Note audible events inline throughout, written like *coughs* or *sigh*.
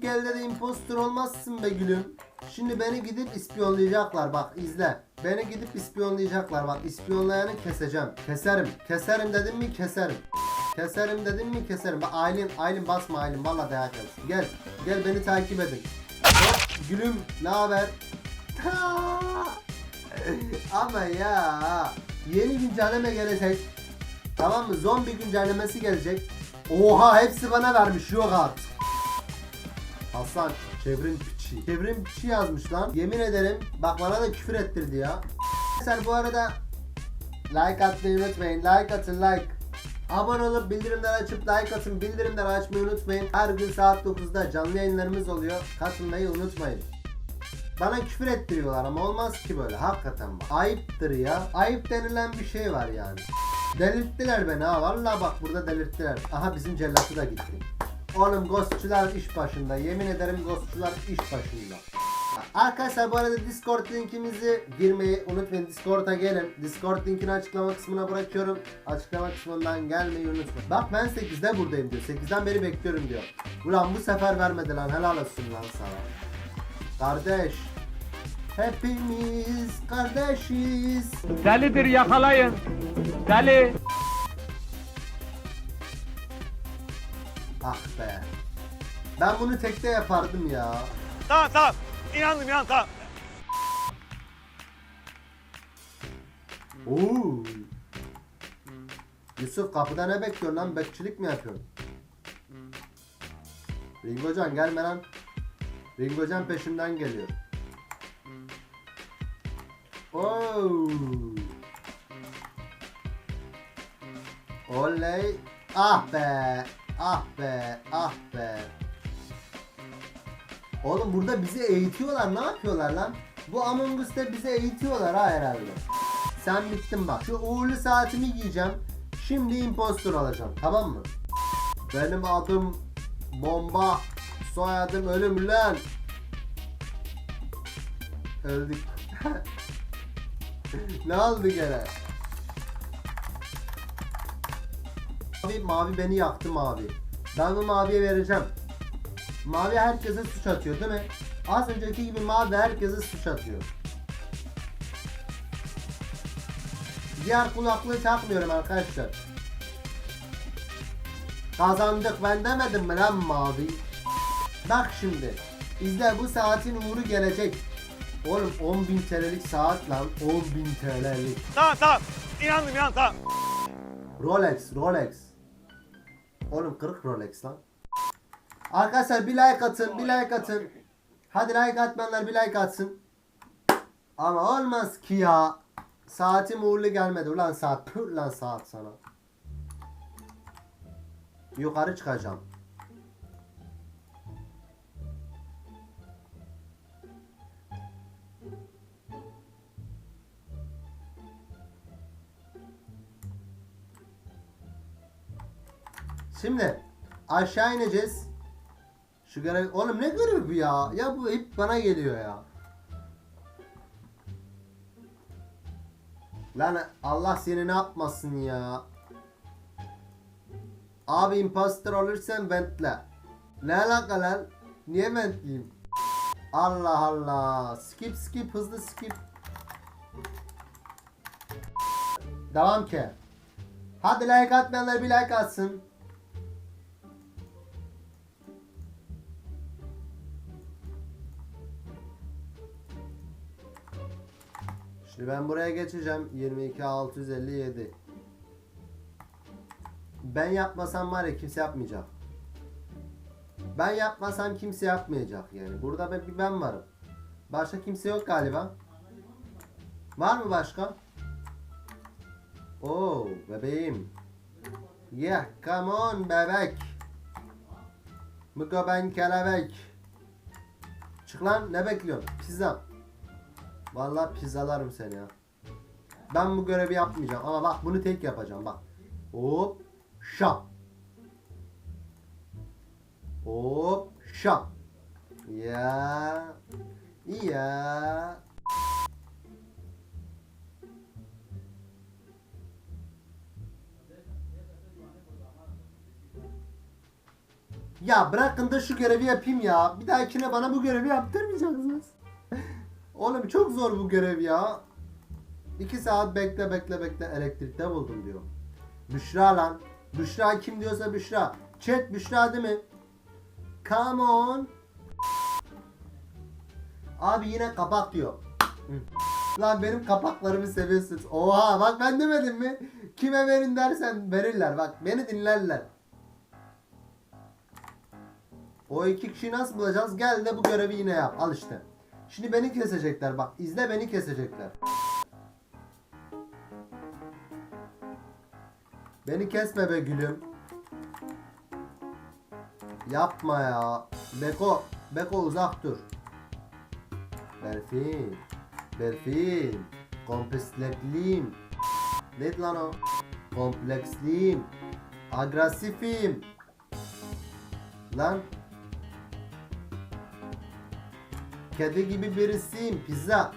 Gelde de impostor olmazsın be gülüm. Şimdi beni gidip ispiyonlayacaklar bak izle. Beni gidip ispiyonlayacaklar bak ispiyonlayanı keseceğim. Keserim. Keserim dedim mi keserim. Keserim dedim mi keserim. Bak Aylin, Aylin basma Aylin valla dayak yersin. Gel, gel beni takip edin. Hop gülüm ne haber? *laughs* Ama ya yeni güncelleme gelecek. Tamam mı? Zombi güncellemesi gelecek. Oha hepsi bana vermiş yok artık. Hasan çevrim piçi. Çevrim piçi yazmış lan. Yemin ederim bak bana da küfür ettirdi ya. Sen bu arada like atmayı unutmayın. Like atın like. Abone olup bildirimleri açıp like atın. Bildirimleri açmayı unutmayın. Her gün saat 9'da canlı yayınlarımız oluyor. Katılmayı unutmayın. Bana küfür ettiriyorlar ama olmaz ki böyle hakikaten bak. Ayıptır ya. Ayıp denilen bir şey var yani. Delirttiler beni ha vallahi bak burada delirttiler. Aha bizim cellatı da gitti. Oğlum ghostçular iş başında. Yemin ederim ghostçular iş başında. Arkadaşlar bu arada Discord linkimizi girmeyi unutmayın. Discord'a gelin. Discord linkini açıklama kısmına bırakıyorum. Açıklama kısmından gelmeyi unutmayın. Bak ben 8'de buradayım diyor. 8'den beri bekliyorum diyor. Ulan bu sefer vermedi lan. Helal olsun lan sana. Kardeş. Hepimiz kardeşiz. Delidir yakalayın. Deli. Ah be. Ben bunu tekte yapardım ya. Tamam tamam. İnandım inan tamam. Oo. Yusuf kapıda ne bekliyorsun lan? Bekçilik mi yapıyorsun? Ringocan gelme lan. Ringocan peşimden geliyor. Oo. Oley. Ah be. Ah be. Ah be. Oğlum burada bizi eğitiyorlar. Ne yapıyorlar lan? Bu Among Us'ta bizi eğitiyorlar ha herhalde. Sen bittin bak. Şu uğurlu saatimi giyeceğim. Şimdi impostor alacağım. Tamam mı? Benim adım bomba. Soyadım ölüm lan. Öldük. *laughs* ne oldu gene? Mavi, mavi beni yaktı mavi. Ben bu maviye vereceğim. Mavi herkese suç atıyor değil mi? Az önceki gibi mavi herkese suç atıyor. Diğer kulaklığı takmıyorum arkadaşlar. Kazandık ben demedim mi lan mavi? Bak şimdi. İzle bu saatin uğru gelecek. Oğlum 10.000 TL'lik saat lan. 10.000 TL'lik. Tamam tamam. İnandım inan tamam. Rolex, Rolex. Oğlum kırık Rolex lan. Arkadaşlar bir like atın, bir like atın. Hadi like atmayanlar bir like atsın. Ama olmaz ki ya. Saatim uğurlu gelmedi. Ulan saat, pür lan saat sana. Yukarı çıkacağım. Şimdi aşağı ineceğiz. Şu görev... Oğlum ne görev bu ya? Ya bu hep bana geliyor ya. Lan Allah seni ne yapmasın ya. Abi imposter olursan ventle. Ne alaka lan? Niye ventleyeyim? Allah Allah. Skip skip hızlı skip. Devam ki. Hadi like atmayanlar bir like atsın. Şimdi ben buraya geçeceğim. 22 657. Ben yapmasam var ya kimse yapmayacak. Ben yapmasam kimse yapmayacak yani. Burada bir ben varım. Başka kimse yok galiba. Var mı başka? Oo bebeğim. Yeah, come on bebek. Mıko ben kelebek. Çık lan ne bekliyorsun? Pizza. Vallahi pizzalarım seni ya. Ben bu görevi yapmayacağım ama bak bunu tek yapacağım bak. Hop şap. Hop şap. Ya. Ya. Ya bırakın da şu görevi yapayım ya. Bir dahakine bana bu görevi yaptırmayacaksınız. Oğlum çok zor bu görev ya. 2 saat bekle bekle bekle elektrikte buldum diyor. Büşra lan. Büşra kim diyorsa Büşra. Chat Büşra değil mi? Come on. Abi yine kapak diyor. Lan benim kapaklarımı seviyorsunuz. Oha bak ben demedim mi? Kime verin dersen verirler. Bak beni dinlerler. O iki kişiyi nasıl bulacağız? Gel de bu görevi yine yap. Al işte. Şimdi beni kesecekler bak. izle beni kesecekler. Beni kesme be gülüm. Yapma ya. Beko. Beko uzak dur. Berfin. Berfin. Kompleksliyim. Neydi lan o? Kompleksliyim. Agresifim. Lan. Kedi gibi birisiyim. Pizza.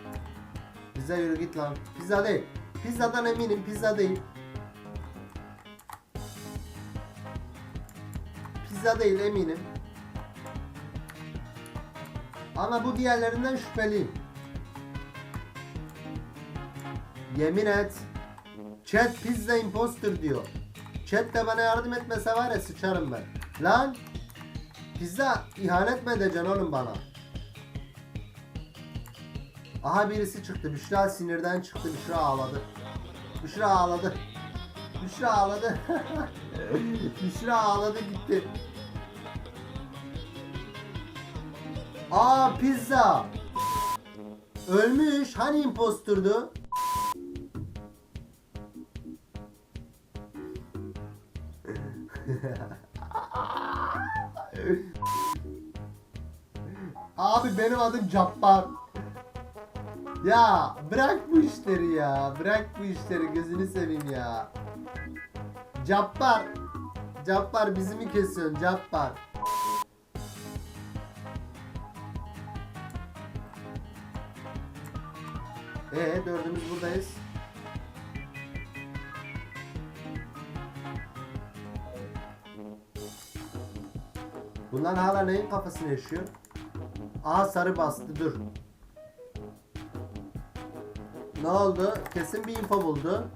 Pizza yürü git lan. Pizza değil. Pizzadan eminim. Pizza değil. Pizza değil eminim. Ama bu diğerlerinden şüpheliyim. Yemin et. Chat pizza imposter diyor. Chat de bana yardım etmese var ya sıçarım ben. Lan. Pizza ihanet mi edeceksin oğlum bana? Aha birisi çıktı. Büşra sinirden çıktı. Büşra ağladı. Büşra ağladı. Büşra ağladı. *laughs* Büşra ağladı gitti. Aa pizza. Ölmüş. Hani imposturdu? *laughs* Abi benim adım Cabbar. Ya bırak bu işleri ya. Bırak bu işleri gözünü seveyim ya. Cabbar. Cabbar bizi mi kesiyorsun Cabbar? Ee dördümüz buradayız. Bunlar hala neyin kafasını yaşıyor? Aha sarı bastı dur. Ne oldu? Kesin bir info buldu.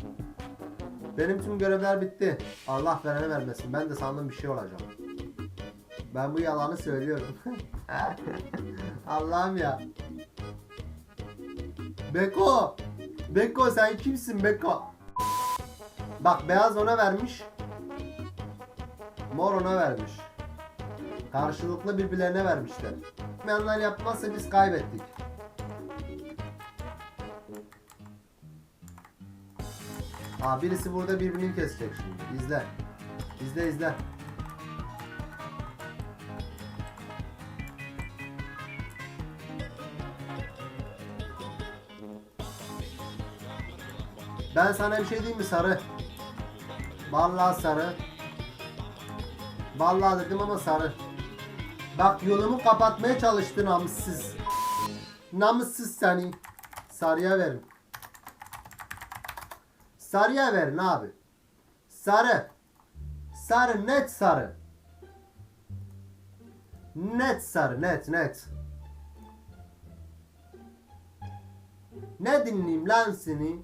Benim tüm görevler bitti. Allah verene vermesin. Ben de sandım bir şey olacak. Ben bu yalanı söylüyorum. *laughs* Allah'ım ya. Beko. Beko sen kimsin Beko? Bak beyaz ona vermiş. Mor ona vermiş. Karşılıklı birbirlerine vermişler. Yapmayanlar yapmazsa biz kaybettik. Aa birisi burada birbirini kesecek şimdi. İzle. İzle izle. Ben sana bir şey diyeyim mi sarı? Vallahi sarı. Vallahi dedim ama sarı. Bak yolumu kapatmaya çalıştın namussuz. Namussuz seni. Sarıya verin. Sarıya verin abi. Sarı. Sarı net sarı. Net sarı net net. Ne dinleyeyim lan seni?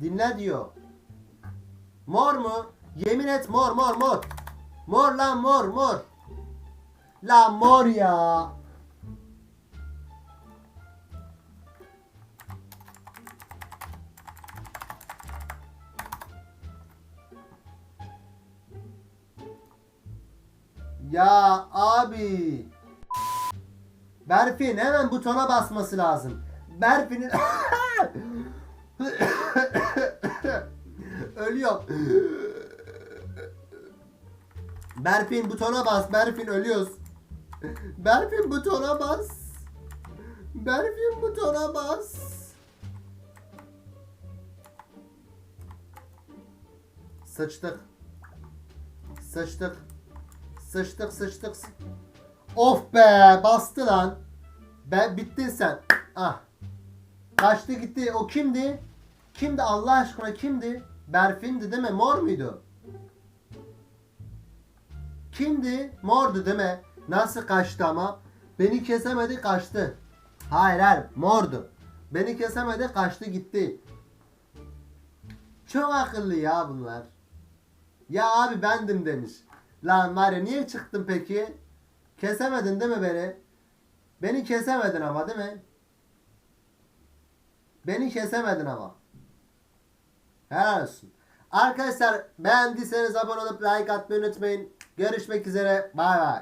Dinle diyor. Mor mu? Yemin et mor mor mor. Mor lan mor mor. La mor ya. Ya abi. Berfin hemen butona basması lazım. Berfin'in *coughs* Ölüyor. Berfin butona bas. Berfin ölüyoruz. Berfin butona bas. Berfin butona bas. Sıçtık. Sıçtık. Sıçtık sıçtık. Of be bastı lan. Be bittin sen. Ah. Kaçtı gitti. O kimdi? Kimdi Allah aşkına kimdi? Berfin'di değil mi? Mor muydu? Kimdi? Mordu değil mi? Nasıl kaçtı ama? Beni kesemedi kaçtı. Hayır hayır mordu. Beni kesemedi kaçtı gitti. Çok akıllı ya bunlar. Ya abi bendim demiş. Lan var niye çıktın peki? Kesemedin değil mi beni? Beni kesemedin ama değil mi? Beni kesemedin ama. Helal olsun. Arkadaşlar beğendiyseniz abone olup like atmayı unutmayın. Görüşmek üzere. Bay bay.